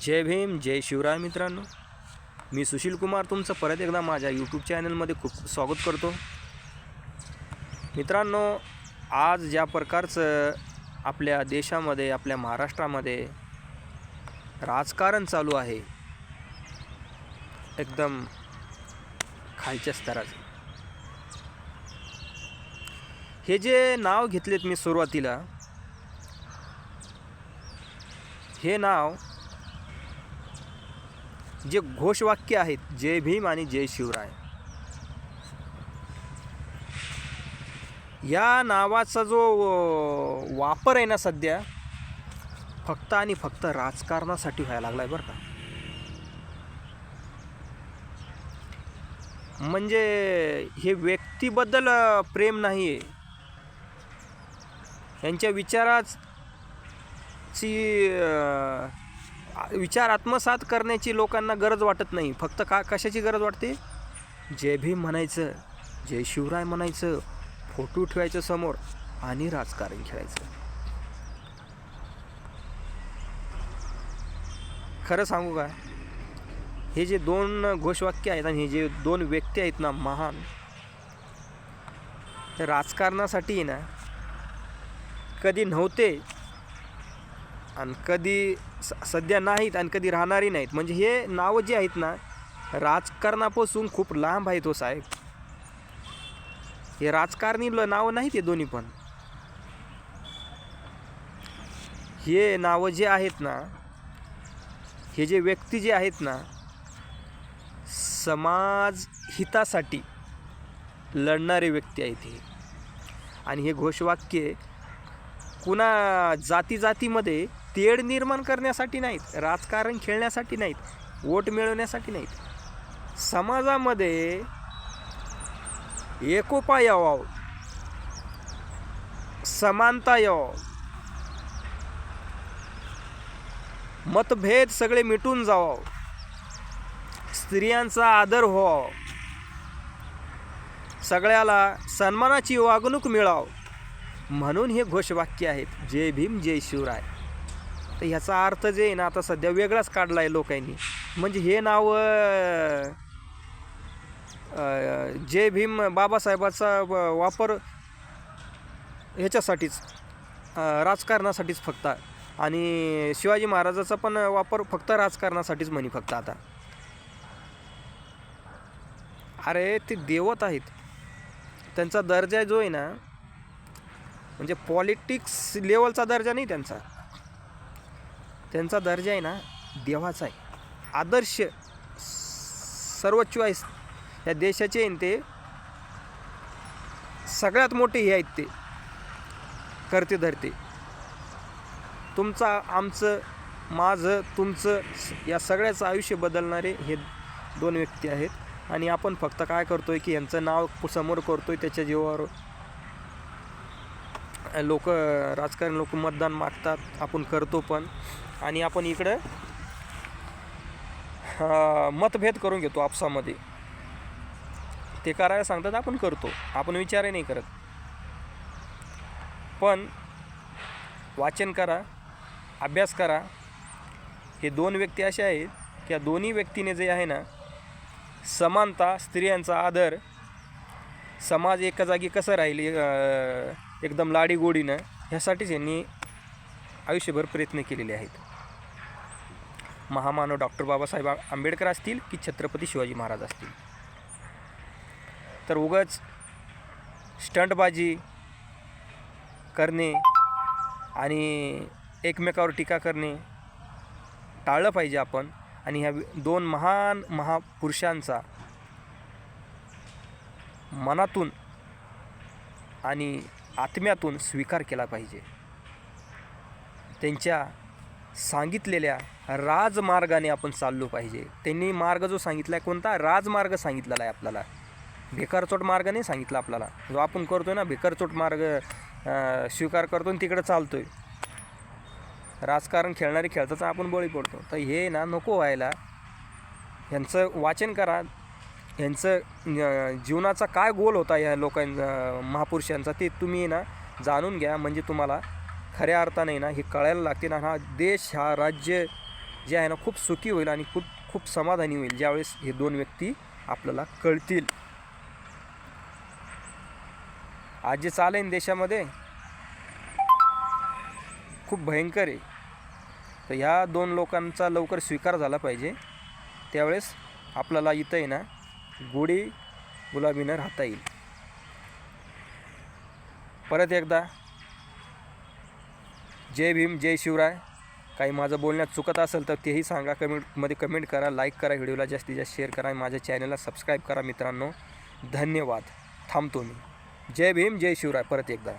जय भीम जय शिवराय मित्रांनो. मी सुशील कुमार तुमचं परत एकदा माझ्या यूट्यूब चॅनलमध्ये खूप स्वागत करतो. मित्रांनो आज ज्या प्रकारचं आपल्या देशामध्ये आपल्या महाराष्ट्रामध्ये राजकारण चालू आहे एकदम खालच्या स्तराचं. हे जे नाव घेतलेत मी सुरुवातीला हे नाव जे घोषवाक्य आहेत जय भीम आणि जय शिवराय. या नावाचा जो वापर आहे ना सध्या फक्त आणि फक्त राजकारणासाठी व्हायला लागलाय बरं का. म्हणजे हे व्यक्तीबद्दल प्रेम नाही आहे यांच्या विचाराची विचार आत्मसात करण्याची लोकांना गरज वाटत नाही. फक्त का कशाची गरज वाटते? जय भीम म्हणायचं जय शिवराय म्हणायचं फोटो ठेवायचं समोर आणि राजकारण खेळायचं. खरं सांगू का? हे जे दोन घोषवाक्य आहेत आणि हे जे दोन व्यक्ती आहेत ना महान. राजकारणासाठी ना कधी नव्हते आणि कधी स सध्या नाहीत आणि कधी राहणारही नाहीत. म्हणजे हे नावं जे आहेत ना राजकारणापासून खूप लांब आहेत हो साहेब. हे राजकारणी नावं नाहीत हे दोन्ही पण. हे नावं जे आहेत ना हे जे व्यक्ती जे आहेत ना समाज हितासाठी लढणारे व्यक्ती आहेत हे. आणि हे घोषवाक्य कुणा जाती जातीमध्ये तेढ निर्माण करण्यासाठी नाहीत राजकारण खेळण्यासाठी नाहीत वोट मिळवण्यासाठी नाहीत. समाजामध्ये एकोपा यावा समानता यावं. मतभेद सगळे मिटून जावं. स्त्रियांचा आदर व्हावा. सगळ्याला सन्मानाची वागणूक मिळावं. म्हणून हे घोषवाक्य आहेत जय भीम जय शिवराय. तर ह्याचा अर्थ जे आहे ना आता सध्या वेगळाच काढला आहे लोकांनी. म्हणजे हे नाव जय भीम बाबासाहेबाचा वापर ह्याच्यासाठीच राजकारणासाठीच फक्त. आणि शिवाजी महाराजाचा पण वापर फक्त राजकारणासाठीच म्हणे फक्त आता. अरे ते देवत आहेत. त्यांचा दर्जा जो आहे ना म्हणजे पॉलिटिक्स लेवलचा दर्जा नाही त्यांचा. त्यांचा दर्जा आहे ना देवाचा आहे. आदर्श सर्वोच्च आहे. या देशाचे आहे ते सगळ्यात मोठे हे आहेत ते. करते धरते. तुमचा आमचं माझं तुमचं या सगळ्याचं आयुष्य बदलणारे हे दोन व्यक्ती आहेत. आणि आपण फक्त काय करतो आहे की यांचं नाव समोर करतो आहे त्याच्या जीवावर. लोक राजकारण लोक मतदान मागतात आपण करतो पण. आणि आपण इकडं मतभेद करून घेतो आपसामध्ये. ते करायला सांगतात आपण करतो. आपण विचारही नाही करत. पण वाचन करा अभ्यास करा. हे दोन व्यक्ती असे आहेत की या दोन्ही व्यक्तीने जे आहे ना समानता स्त्रियांचा आदर समाज एका जागी कसं राहील एकदम लाडीगोडीनं ह्यासाठीच यांनी आयुष्यभर प्रयत्न केलेले आहेत. महामानव डॉक्टर बाबासाहेब आंबेडकर असतील की छत्रपती शिवाजी महाराज असतील? तर उगाच स्टंटबाजी करणे आणि एकमेकावर टीका करणे टाळलं पाहिजे आपण आणि ह्या दोन महान महापुरुषांचा मनातून आणि आत्म्यातून स्वीकार केला पाहिजे. त्यांच्या सांगितलेल्या राजमार्गाने आपण चाललो पाहिजे. त्यांनी मार्ग जो सांगितला आहे कोणता? राजमार्ग सांगितलेला आहे आपल्याला. भिकारचोट मार्ग नाही सांगितला आपल्याला. जो आपण करतो आहे ना भिकारचोट मार्ग स्वीकार करतो आणि तिकडं आहे राजकारण खेळणारे खेळताच आपण बळी पडतो. तर हे ना नको व्हायला. यांचं वाचन करा. यांचं जीवनाचा काय गोल होता या लोकां महापुरुषांचा ते तुम्ही ना जाणून घ्या. म्हणजे तुम्हाला खऱ्या अर्थाने ना हे कळायला लागते ना हा देश हा राज्य जे आहे ना खूप सुखी होईल आणि खूप खूप समाधानी होईल. ज्यावेळेस हे दोन व्यक्ती आपल्याला कळतील. आज जे चालेल ना देशामध्ये? खूप भयंकर आहे. तर ह्या दोन लोकांचा लवकर स्वीकार झाला पाहिजे. त्यावेळेस आपल्याला इथं आहे ना गोडी गुलाबीनं राहता येईल. परत एकदा जय भीम जय शिवराय. काही माझं बोलण्यात चुकत असेल तर तेही सांगा. कमेंटमध्ये कमेंट करा लाईक करा व्हिडिओला जास्तीत जास्त शेअर करा आणि माझ्या चॅनलला सबस्क्राईब करा मित्रांनो. धन्यवाद. थांबतो मी. जय भीम जय शिवराय. परत एकदा.